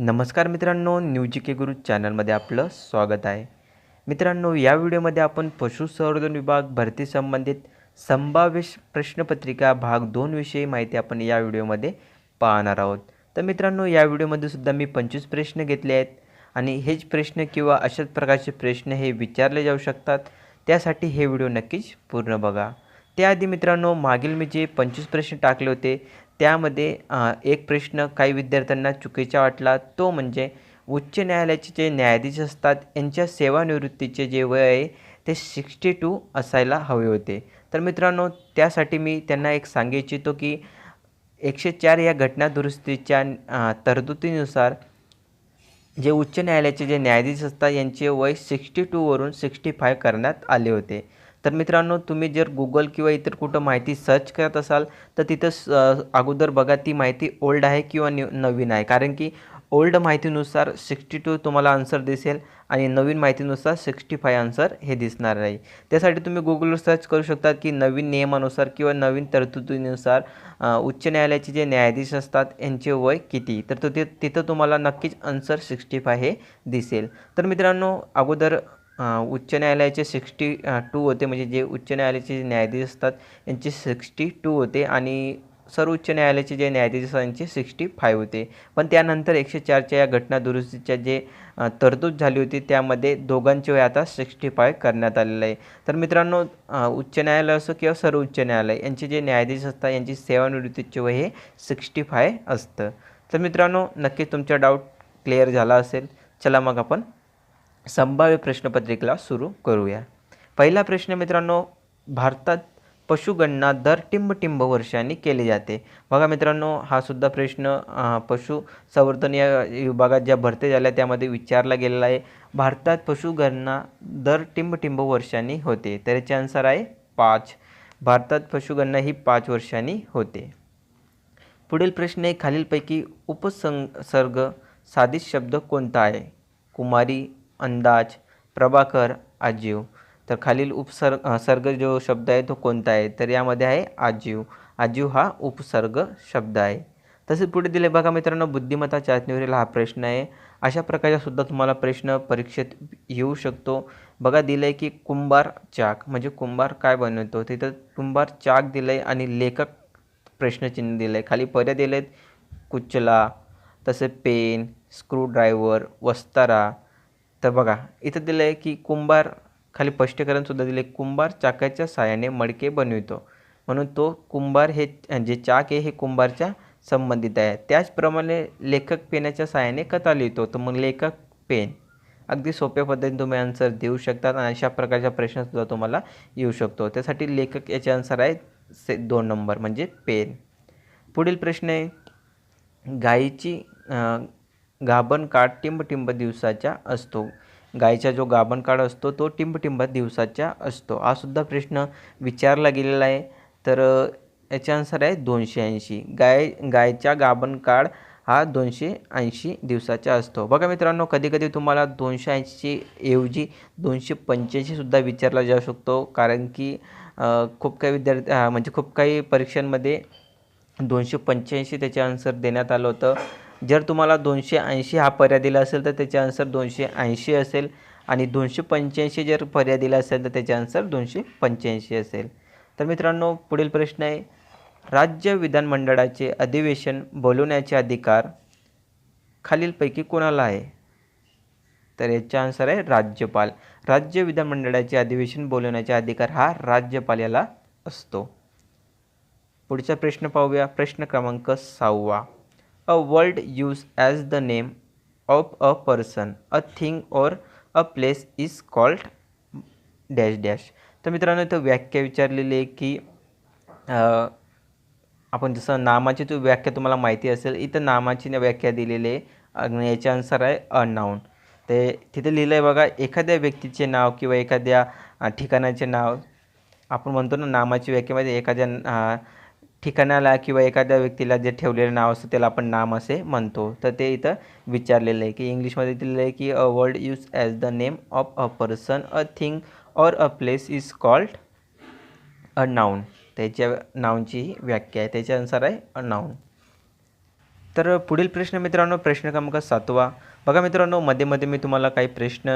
नमस्कार मित्रांनो न्यूजिके के गुरु चॅनलमध्ये आपलं स्वागत आहे. मित्रांनो या व्हिडिओमध्ये आपण पशुसंवर्धन विभाग भरती संबंधित संभाव्य प्रश्नपत्रिका भाग दोन विषयी माहिती आपण या व्हिडिओमध्ये पाहणार आहोत. तर मित्रांनो या व्हिडिओमध्ये सुद्धा मी पंचवीस प्रश्न घेतले आहेत आणि हेच प्रश्न किंवा अशाच प्रकारचे प्रश्न हे विचारले जाऊ शकतात. त्यासाठी हे व्हिडिओ नक्कीच पूर्ण बघा. त्याआधी मित्रांनो मागील मी जे पंचवीस प्रश्न टाकले होते त्यामध्ये एक प्रश्न काही विद्यार्थ्यांना चुकीचा वाटला तो म्हणजे उच्च न्यायालयाचे जे न्यायाधीश असतात यांच्या सेवानिवृत्तीचे जे वय आहे ते सिक्स्टी टू असायला हवे होते. तर मित्रांनो त्यासाठी मी त्यांना एक सांगू इच्छितो की एकशे चार या घटना दुरुस्तीच्या तरतुदीनुसार जे उच्च न्यायालयाचे जे न्यायाधीश असतात यांचे वय सिक्स्टी टूवरून सिक्स्टी फाय करण्यात आले होते. तर मित्रांनो तुम्ही जर गुगल किंवा इतर कुठं माहिती सर्च करत असाल तर तिथं स अगोदर बघा ती माहिती ओल्ड आहे किंवा न्यू नवीन आहे. कारण की ओल्ड माहितीनुसार सिक्स्टी टू तुम्हाला आन्सर दिसेल आणि नवीन माहितीनुसार सिक्स्टी फाय आन्सर हे दिसणार आहे. त्यासाठी तुम्ही गुगलवर सर्च करू शकता की नवीन नियमानुसार किंवा नवीन तरतुदीनुसार उच्च न्यायालयाचे जे न्यायाधीश असतात यांचे वय किती? तर तो ते तिथं तुम्हाला नक्कीच आन्सर सिक्स्टी फाय हे दिसेल. तर मित्रांनो अगोदर उच्च न्यायालयाचे सिक्स्टी टू होते. म्हणजे जे उच्च न्यायालयाचे जे न्यायाधीश असतात यांचे सिक्स्टी टू होते आणि सर्वोच्च न्यायालयाचे जे न्यायाधीश असतात यांचे सिक्स्टी फाय होते. पण त्यानंतर एकशे चारच्या या घटना दुरुस्तीच्या जे तरतूद झाली होती त्यामध्ये दोघांचे वय आता सिक्स्टी फाय करण्यात आलेलं आहे. तर मित्रांनो उच्च न्यायालय असो किंवा सर्वोच्च न्यायालय यांचे जे न्यायाधीश असतात यांची सेवानिवृत्तीचे वय हे सिक्स्टी फाय असतं. तर मित्रांनो नक्कीच तुमचा डाऊट क्लिअर झाला असेल. चला मग आपण संभाव्य प्रश्नपत्रिकेला सुरू करूया. पहिला प्रश्न मित्रांनो भारतात पशुगणना दर टिंबटिंब वर्षांनी केली जाते. बघा मित्रांनो हा सुद्धा प्रश्न पशु संवर्धन या विभागात ज्या भरती झाल्या त्यामध्ये विचारला गेलेला आहे. भारतात पशुगणना दर टिंबटिंब वर्षांनी होते तर याचे आन्सर आहे पाच. भारतात पशुगणना ही पाच वर्षांनी होते. पुढील प्रश्न आहे खालीलपैकी उपसंसर्ग साधित शब्द कोणता आहे? कुमारी अंदाज प्रभाकर आजीव. तर खालील उपसर्ग सर्ग जो शब्द आहे तो कोणता आहे? तर यामध्ये आहे आजीव. आजीव हा उपसर्ग शब्द आहे. तसेच पुढे दिले बघा मित्रांनो बुद्धिमत्ता चाचणीवरील हा प्रश्न आहे. अशा प्रकारचा सुद्धा तुम्हाला प्रश्न परीक्षेत येऊ शकतो. बघा दिलं आहे की कुंभार चाक. म्हणजे कुंभार काय बनवतो? तिथं कुंभार चाक दिलं आहे आणि लेखक प्रश्नचिन्ह दिलं आहे खाली पर्याय दिले आहेत कुचला तसे पेन स्क्रूड्रायव्हर वस्तारा तर बघा इथं दिलं आहे की कुंभार खाली स्पष्टीकरणसुद्धा दिले कुंभार चाकाच्या साहाय्याने मडके बनवितो. म्हणून तो कुंभार हे जे चाक आहे हे कुंभारच्या संबंधित आहे. त्याचप्रमाणे लेखक पेनाच्या साहाय्याने कथा लिहितो. तर मग लेखक पेन अगदी सोप्या पद्धतीने तुम्ही आन्सर देऊ शकतात आणि अशा प्रकारचा प्रश्नसुद्धा तुम्हाला येऊ शकतो. त्यासाठी लेखक याचे आन्सर आहे से दोन नंबर म्हणजे पेन. पुढील प्रश्न आहे गायीची गाभण काळ टिंबटिंब दिवसाचा असतो. गायीचा जो गाभण काळ असतो तो टिंबटिंब दिवसाचा असतो. हा सुद्धा प्रश्न विचारला गेलेला आहे. तर याचे आन्सर आहे दोनशे ऐंशी. गाय गायचा गाभण काळ हा दोनशे ऐंशी दिवसाचा असतो. बघा मित्रांनो कधीकधी तुम्हाला दोनशे ऐंशी ऐवजी दोनशे पंच्याऐंशीसुद्धा विचारला जाऊ शकतो. कारण की खूप काही विद्यार्थी म्हणजे खूप काही परीक्षांमध्ये दोनशे पंच्याऐंशी त्याचे आन्सर देण्यात आलं होतं. जर तुम्हाला दोनशे ऐंशी हा पर्याय दिला असेल तर त्याचे आन्सर दोनशे ऐंशी असेल आणि दोनशे पंच्याऐंशी जर पर्याय दिला असेल तर त्याचे आन्सर दोनशे पंच्याऐंशी असेल. तर मित्रांनो पुढील प्रश्न आहे राज्य विधानमंडळाचे अधिवेशन बोलवण्याचे अधिकार खालीलपैकी कोणाला आहे? तर याचा आन्सर आहे राज्यपाल. राज्य विधानमंडळाचे अधिवेशन बोलवण्याचा अधिकार हा राज्यपाल याला असतो. पुढचा प्रश्न पाहूया. प्रश्न क्रमांक सहावा. A word use as the name of a person a thing or a place is called dash dash तर मित्रांनो इथं व्याख्या विचारलेली आहे की आपण जसं नामाची तू व्याख्या तुम्हाला माहिती असेल इथं नामाची व्याख्या दिलेली आहे आणि याचे आन्सर आहे अ ते तिथे लिहिलं आहे बघा एखाद्या व्यक्तीचे नाव किंवा एखाद्या ठिकाणाचे नाव. आपण म्हणतो ना नामाची व्याख्येमध्ये एखाद्या ठिकाणाला किंवा एखाद्या व्यक्तीला जे ठेवलेलं नाव असतं त्याला आपण नाम असे म्हणतो. तर ते इथं विचारलेलं आहे की इंग्लिशमध्ये दिलेलं आहे की a word use as the name of a person a thing or a place is called a noun त्याच्या नाऊनची ही व्याख्या आहे. त्याच्यानुसार आहे अ नाऊन तर पुढील प्रश्न मित्रांनो प्रश्न क्रमांक सातवा. बघा मित्रांनो मध्ये मध्ये मी तुम्हाला काही प्रश्न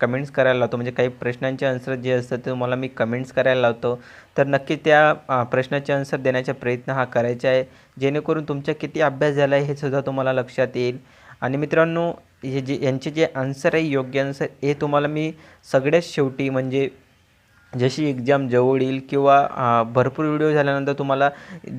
कमेंट्स करायला लावतो. म्हणजे काही प्रश्नांचे आन्सर जे असतं ते तुम्हाला मी कमेंट्स करायला लावतो. तर नक्की त्या प्रश्नाचे आन्सर देण्याचा प्रयत्न हा करायचा आहे. जेणेकरून तुमचा किती अभ्यास झाला आहे हे सुद्धा तुम्हाला लक्षात येईल. आणि मित्रांनो हे जे यांचे जे आन्सर आहे योग्य आन्सर हे तुम्हाला मी सगळ्यात शेवटी म्हणजे जशी एक्झाम जवळ येईल किंवा भरपूर व्हिडिओ झाल्यानंतर तुम्हाला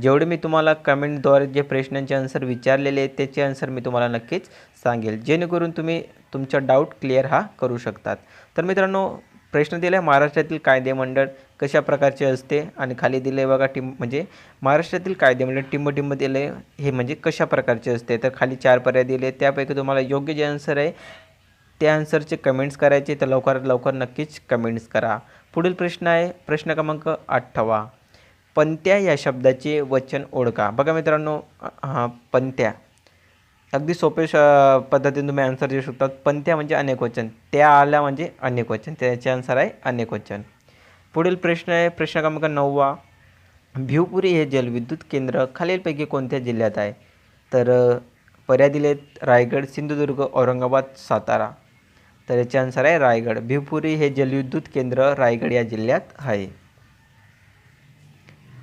जेवढे मी तुम्हाला कमेंटद्वारे जे प्रश्नांचे आन्सर विचारलेले आहेत त्याचे आन्सर मी तुम्हाला नक्कीच सांगेल. जेणेकरून तुम्ही तुमचा डाऊट क्लिअर हा करू शकतात. तर मित्रांनो प्रश्न दिला आहे महाराष्ट्रातील कायदेमंडळ कशा प्रकारचे असते? आणि खाली दिले आहे बघा टिंब म्हणजे महाराष्ट्रातील कायदेमंडळ टिंब दिले हे म्हणजे कशा प्रकारचे असते? तर खाली चार पर्याय दिले त्यापैकी तुम्हाला योग्य जे आन्सर आहे त्या आन्सरचे कमेंट्स करायचे तर लवकरात लवकर नक्कीच कमेंट्स करा. पुढील प्रश्न आहे प्रश्न क्रमांक अठ्ठावा. पंत्या या शब्दाचे वचन ओळखा. बघा मित्रांनो हां पंत्या. अगदी सोपे श पद्धतीने तुम्ही आन्सर देऊ शकतात. पंत्या म्हणजे अनेक वचन. त्या आल्या म्हणजे अनेक वचन. त्याचे आन्सर आहे अनेक वचन. पुढील प्रश्न आहे प्रश्न क्रमांक नववा. भिवपुरी हे जलविद्युत केंद्र खालीलपैकी कोणत्या जिल्ह्यात आहे? तर पर्याय दिलेत रायगड सिंधुदुर्ग औरंगाबाद सातारा. तर याचे आन्सर आहे रायगड. भिवपुरी हे जलविद्युत केंद्र रायगड या जिल्ह्यात आहे.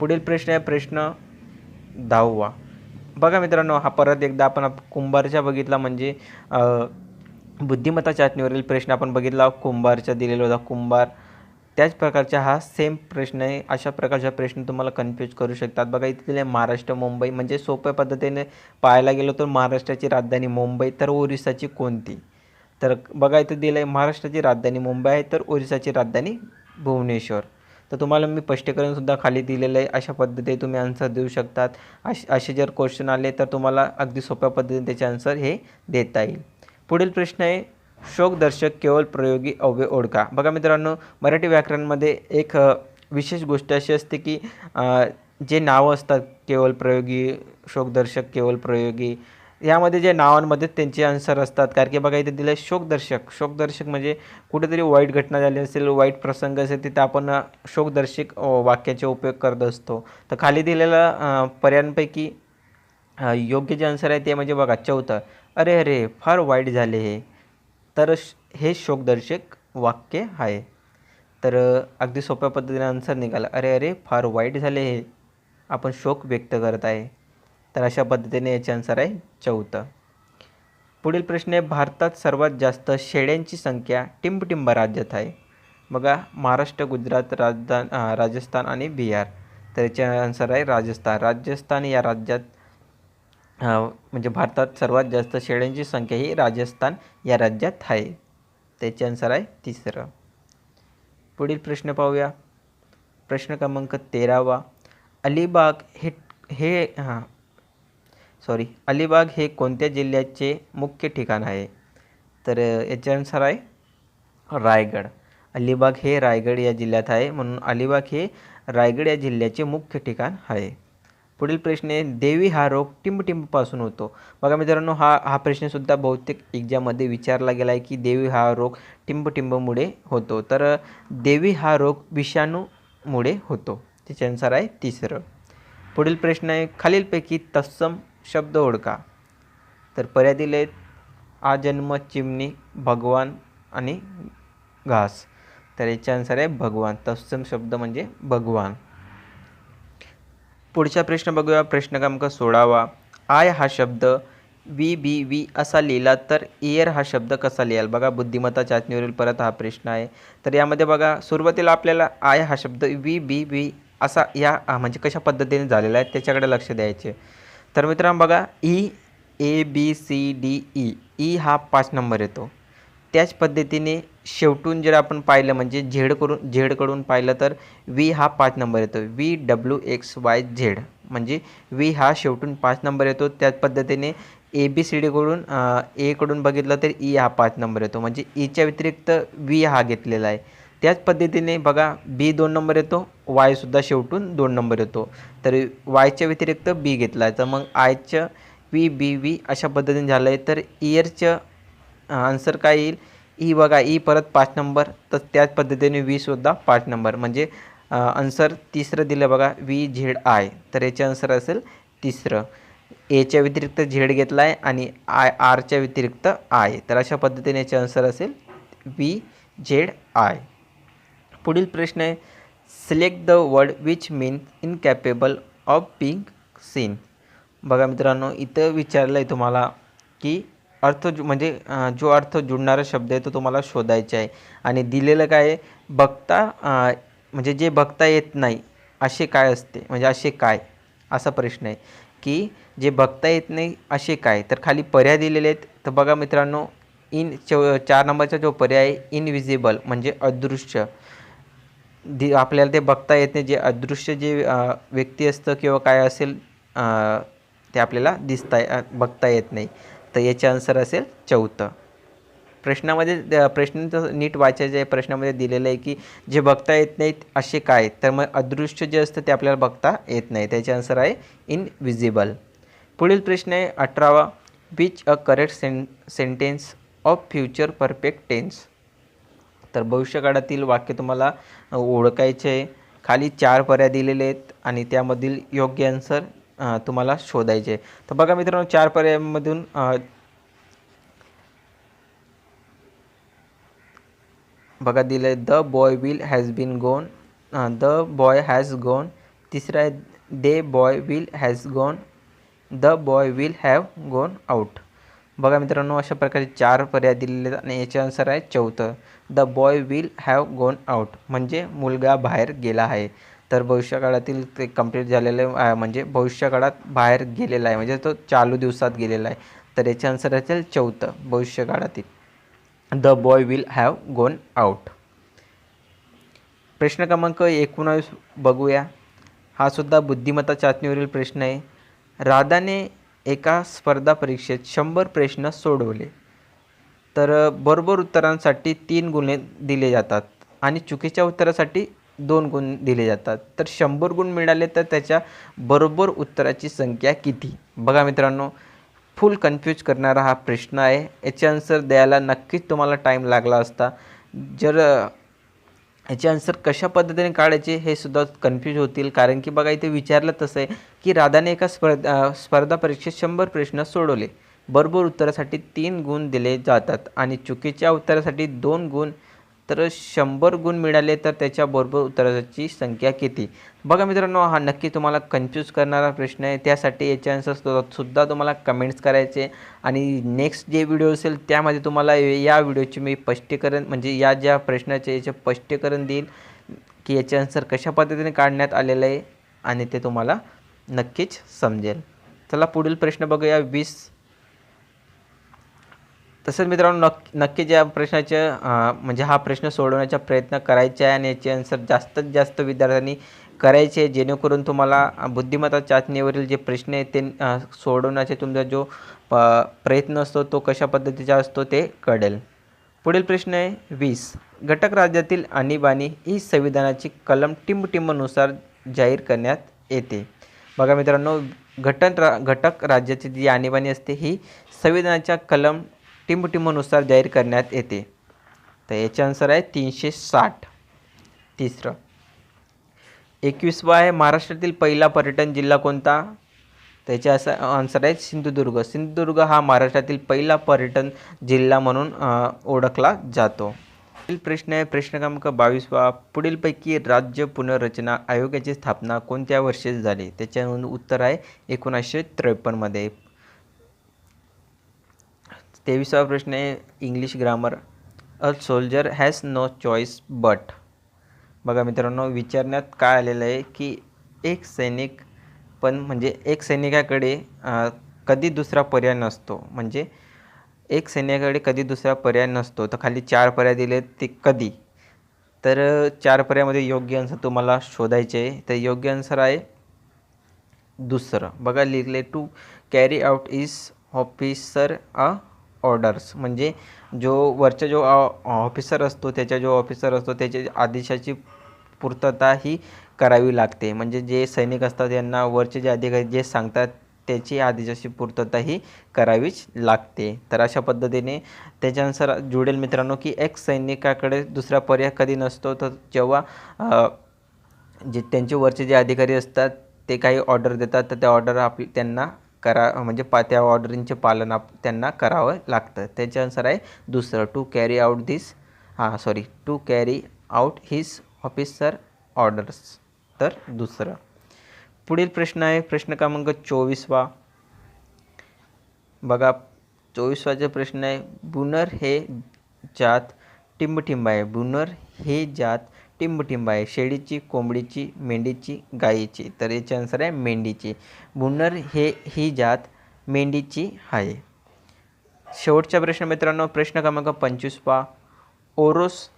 पुढील प्रश्न आहे प्रश्न दहावा. बघा मित्रांनो हा परत एकदा आपण कुंभारच्या बघितला म्हणजे बुद्धिमत्ता चाचणीवरील प्रश्न आपण बघितला कुंभारचा दिलेला होता कुंभार. त्याच प्रकारचा हा सेम प्रश्न आहे. अशा प्रकारचा प्रश्न तुम्हाला कन्फ्यूज करू शकतात. बघा इथे दिले महाराष्ट्र मुंबई म्हणजे सोप्या पद्धतीने पाहायला गेलो तर महाराष्ट्राची राजधानी मुंबई तर ओरिसाची कोणती? तर बघा इथं दिलं आहे महाराष्ट्राची राजधानी मुंबई आहे तर ओरिसाची राजधानी भुवनेश्वर. तर तुम्हाला मी स्पष्टीकरणसुद्धा खाली दिलेलं आहे. अशा पद्धतीने तुम्ही आन्सर देऊ शकतात. अश असे जर क्वेश्चन आले तर तुम्हाला अगदी सोप्या पद्धतीने त्याचे आन्सर हे देता येईल. पुढील प्रश्न आहे शोकदर्शक केवळ प्रयोगी अव्यय ओळखा. बघा मित्रांनो मराठी व्याकरणमध्ये एक विशेष गोष्ट अशी असते की जे नावं असतात केवळ प्रयोगी शोकदर्शक केवळ प्रयोगी यामध्ये जे नावांमध्ये त्यांचे आन्सर असतात कारण की बघा इथे दिलं शोकदर्शक. शोकदर्शक म्हणजे कुठेतरी वाईट घटना झाली असेल वाईट प्रसंग असेल तिथे आपण शोकदर्शक वाक्याचा उपयोग करत असतो. तर खाली दिलेल्या पर्यांपैकी पर्यायांपैकी योग्य जे आन्सर आहे ते म्हणजे बघा चौथं. अरे अरे फार वाईट झाले हे. तर श- हे शोकदर्शक वाक्य आहे. तर अगदी सोप्या पद्धतीने आन्सर निघाला. अरे अरे फार वाईट झाले हे. आपण शोक व्यक्त करत आहे. तर अशा पद्धतीने याचे आन्सर आहे चौथं. पुढील प्रश्न आहे भारतात सर्वात जास्त शेळ्यांची संख्या टिंबटिंब राज्यात आहे. बघा महाराष्ट्र गुजरात राजधान राजस्थान आणि बिहार. तर याचे आन्सर आहे राजस्थान. राजस्थान या राज्यात म्हणजे भारतात सर्वात जास्त शेळ्यांची संख्या ही राजस्थान या राज्यात आहे. त्याचे आन्सर आहे तिसरं. पुढील प्रश्न पाहूया. प्रश्न क्रमांक तेरावा. अलिबाग हे हे हां सॉरी अलिबाग हे कोणत्या जिल्ह्याचे मुख्य ठिकाण आहे? तर अ, याचे आन्सर आहे रायगड. अलिबाग हे रायगड या जिल्ह्यात आहे. म्हणून अलिबाग हे रायगड या जिल्ह्याचे मुख्य ठिकाण आहे. पुढील प्रश्न आहे देवी हा रोग टिंबटिंबपासून होतो. बघा मित्रांनो हा हा प्रश्नसुद्धा बहुतेक एक्झाममध्ये विचारला गेला आहे की देवी हा रोग टिंबटिंबमुळे होतो. तर देवी हा रोग विषाणूमुळे होतो. त्याचे आन्सर आहे तिसरं. पुढील प्रश्न आहे खालीलपैकी तत्सम शब्द ओळखा. तर पर्याय दिले आहेत आजन्म चिमणी भगवान आणि घास. तर याच्यानुसार आन्सर आहे भगवान. तत्सम शब्द म्हणजे भगवान. पुढचा प्रश्न बघूया. प्रश्न क्रमांक सोळावा. आय हा शब्द वी बी वी असा लिहिला तर इयर हा शब्द कसा लिहाल? बघा बुद्धिमत्ता चाचणीवरील परत हा प्रश्न आहे. तर यामध्ये बघा सुरुवातीला आपल्याला आय हा शब्द वी बी वी असा या म्हणजे कशा पद्धतीने झालेला आहे त्याच्याकडे लक्ष द्यायचे. तर मित्रांनो बघा E A B C D E E हा पाच नंबर येतो. त्याच पद्धतीने शेवटून जर आपण पाहिलं म्हणजे झेड करून झेडकडून पाहिलं तर वी हा पाच नंबर येतो. V W X Y Z म्हणजे वी हा शेवटून पाच नंबर येतो. त्याच पद्धतीने ए बी सी डीकडून एकडून बघितलं तर ई हा पाच नंबर येतो. म्हणजे e ईच्या व्यतिरिक्त वी हा घेतलेला आहे. त्याच पद्धतीने बघा बी दोन नंबर येतो वायसुद्धा शेवटून दोन नंबर येतो. तर वायच्या व्यतिरिक्त बी घेतला. आहे तर मग आयचं वी बी वी अशा पद्धतीने झालं आहे तर इयरचं आन्सर काय येईल? ई बघा ई परत पाच नंबर तर त्याच पद्धतीने वीसुद्धा पाच नंबर म्हणजे आन्सर तिसरं दिलं बघा वी झेड आय तर याचे आन्सर असेल तिसरं. एच्या व्यतिरिक्त झेड घेतला आहे आणि आय आरच्या व्यतिरिक्त आय तर अशा पद्धतीने याचे आन्सर असेल वी झेड आय पुढील प्रश्न आहे. Select the word which mean incapable of being seen बघा मित्रांनो इथं विचारलं आहे तुम्हाला की अर्थ जु म्हणजे जो अर्थ जुळणारा शब्द आहे तो तुम्हाला शोधायचा आहे. आणि दिलेलं काय आहे? बघता म्हणजे जे बघता येत नाही असे काय असते? म्हणजे असे काय? असा प्रश्न आहे. की जे बघता येत नाही असे काय? तर खाली पर्याय दिलेले आहेत. तर बघा मित्रांनो इन च चार नंबरचा जो पर्याय आहे इनविजिबल म्हणजे अदृश्य. दि आपल्याला ते बघता येत नाही. जे अदृश्य जे व्यक्ती असतं किंवा काय असेल ते आपल्याला दिसता बघता येत नाही. तर याचे आन्सर असेल चौथं. प्रश्नामध्ये प्रश्न तर नीट वाचायचं आहे. प्रश्नामध्ये दिलेलं आहे की जे बघता येत नाहीत असे काय? तर मग अदृश्य जे असतं ते आपल्याला बघता येत नाही. त्याचे आन्सर आहे इनविजिबल पुढील प्रश्न आहे अठरावा. Which a correct sen sentence of future perfect tense तर भविष्यकाळातील वाक्य तुम्हाला ओळखायचे आहे. खाली चार पर्याय दिलेले आहेत आणि त्यामधील योग्य आन्सर तुम्हाला शोधायचे तर बघा मित्रांनो चार पर्यायांमधून बघा दिलं आहे the boy will has been gone the boy has gone तिसरं आहे the boy will has gone the boy will have gone out. बघा मित्रांनो अशा प्रकारे चार पर्याय दिलेले आहेत आणि याचे आन्सर आहे चौथं. The boy will have gone out म्हणजे मुलगा बाहेर गेला आहे. तर भविष्यकाळातील ते कंप्लीट झालेलं आहे, म्हणजे भविष्यकाळात बाहेर गेलेला आहे म्हणजे तो चालू दिवसात गेलेला आहे. तर याचे आन्सर असेल चौथं भविष्यकाळातील the boy will have gone out प्रश्न क्रमांक एकोणावीस बघूया. हा सुद्धा बुद्धिमत्ता चाचणीवरील प्रश्न आहे. राधाने एका स्पर्धा परीक्षेत शंभर प्रश्न सोडवले. तर बरोबर उत्तरांसाठी तीन गुण दिले जातात आणि चुकीच्या उत्तरासाठी दोन गुण दिले जातात. तर शंभर गुण मिळाले तर त्याच्या बरोबर उत्तराची संख्या किती? बघा मित्रांनो फुल कन्फ्यूज करणारा हा प्रश्न आहे. याचे आन्सर द्यायला नक्कीच तुम्हाला टाईम लागला असता. जर याचे आन्सर कशा पद्धतीने काढायचे हे सुद्धा कन्फ्यूज होतील. कारण की बघा इथे विचारलं तसं आहे की राधाने एका स्पर्धा स्पर्धा परीक्षेत शंभर प्रश्न सोडवले. बरोबर उत्तरासाठी तीन गुण दिले जातात आणि चुकीच्या उत्तरासाठी दोन गुण तर शंभर गुण मिळाले तर त्याच्या बरोबर उत्तराची संख्या किती? बघा मित्रांनो हा नक्की तुम्हाला कन्फ्यूज करणारा प्रश्न आहे. त्यासाठी याचे आन्सर सुद्धा तुम्हाला कमेंट्स करायचे आणि नेक्स्ट जे व्हिडिओ असेल त्यामध्ये तुम्हाला या व्हिडिओचे मी स्पष्टीकरण म्हणजे या ज्या प्रश्नाचे याचे स्पष्टीकरण देईल की याचे आन्सर कशा पद्धतीने काढण्यात आलेलं आहे आणि ते तुम्हाला नक्कीच समजेल. चला पुढील प्रश्न बघूया. वीस तसंच मित्रांनो नक् नक्की ज्या प्रश्नाचे म्हणजे हा प्रश्न सोडवण्याचा प्रयत्न करायचा आहे आणि याचे आन्सर जास्तीत जास्त विद्यार्थ्यांनी करायचे जेणेकरून तुम्हाला बुद्धिमत्ता चाचणीवरील जे प्रश्न आहेत ते सोडवण्याचा तुमचा जो प- प्रयत्न असतो तो कशा पद्धतीचा असतो ते कळेल. पुढील प्रश्न आहे वीस. घटक राज्यातील आणीबाणी ही संविधानाची कलम टिंबटिंबनुसार जाहीर करण्यात येते. बघा मित्रांनो घटन रा घटक राज्याची जी आणीबाणी असते ही संविधानाच्या कलम टिंबटिंबनुसार जाहीर करण्यात येते. तर याचे आन्सर आहे तीनशे साठ. तिसरं. एकवीसवा आहे महाराष्ट्रातील पहिला पर्यटन जिल्हा कोणता? त्याचे असं आन्सर आहे सिंधुदुर्ग. सिंधुदुर्ग हा महाराष्ट्रातील पहिला पर्यटन जिल्हा म्हणून ओळखला जातो. पुढील प्रश्न आहे प्रश्न क्रमांक बावीसवा पुढीलपैकी राज्य पुनर्रचना आयोगाची स्थापना कोणत्या वर्षी झाली? त्याच्या उत्तर आहे एकोणीसशे त्रेपन्नमध्ये. तेविसावा प्रश्न आहे English grammar a soldier has no choice but बघा मित्रांनो विचारण्यात काय आलेलं आहे की एक सैनिक पण म्हणजे एक सैनिकाकडे कधी दुसरा पर्याय नसतो. म्हणजे एक सैनिकाकडे कधी दुसरा पर्याय नसतो. तर खाली चार पर्याय दिले ते कधी? तर चार पर्यायामध्ये योग्य आन्सर तुम्हाला शोधायचे आहे. तर योग्य आन्सर आहे दुसरं. बघा लिहिले to carry out is officer a orders म्हणजे जो वरचा जो ऑफिसर असतो त्याच्या जो ऑफिसर असतो त्याच्या आदेशाची पूर्तता ही करावी लागते. म्हणजे जे सैनिक असतात यांना वरचे जे अधिकारी जे सांगतात त्याची आदेशाची पूर्तता ही करावीच लागते. तर अशा पद्धतीने त्याच्यानुसार जुडेल मित्रांनो की एक सैनिकाकडे दुसरा पर्याय कधी नसतो तर जेव्हा जे त्यांचे वरचे जे अधिकारी असतात ते काही ऑर्डर देतात तर त्या ऑर्डर आप त्यांना करा म्हणजे पा त्या ऑर्डरिंगचे पालन आप त्यांना करावं लागतं. त्याच्यानुसार आहे दुसरं टू कॅरी आउट दिस हां sorry to carry out his officer orders तर दुसरं. पुढील प्रश्न आहे प्रश्न क्रमांक चोवीसवा. बघा चोवीसवाचा प्रश्न आहे बुनर हे जात टिंबटिंब आहे. बुनर हे जात टिंबटिंब आहे. शेळीची कोंबडीची मेंढीची गायीची. तर याचे आन्सर आहे मेंढीची. बुन्नर हे ही जात मेंढीची आहे. शेवटचा प्रश्न मित्रांनो प्रश्न क्रमांक पंचवीस ओरोस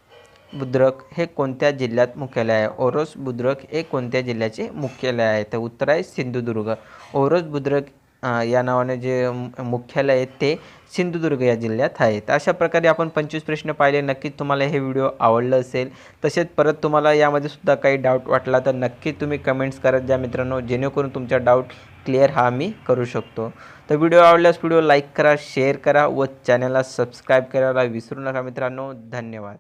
बुद्रक हे कोणत्या जिल्ह्यात मुख्यालय आहे? ओरोस बुद्रक हे कोणत्या जिल्ह्याचे मुख्यालय आहे? तर उत्तर आहे सिंधुदुर्ग. ओरोस बुद्रक या नावाने जे मुख्यालय आहे ते सिंधुदुर्ग या जिल्ह्यात आहे तर अशा प्रकारे आपण पंचवीस प्रश्न पाहिले. नक्कीच तुम्हाला हे व्हिडिओ आवडलं असेल तसेच परत तुम्हाला यामध्ये सुद्धा काही डाऊट वाटला तर नक्की तुम्ही कमेंट्स करत जा मित्रांनो. जेणेकरून तुमचा डाऊट क्लिअर हा मी करू शकतो. तर व्हिडिओ आवडल्यास व्हिडिओ लाईक करा शेअर करा व चॅनलला सबस्क्राईब करायला विसरू नका मित्रांनो. धन्यवाद.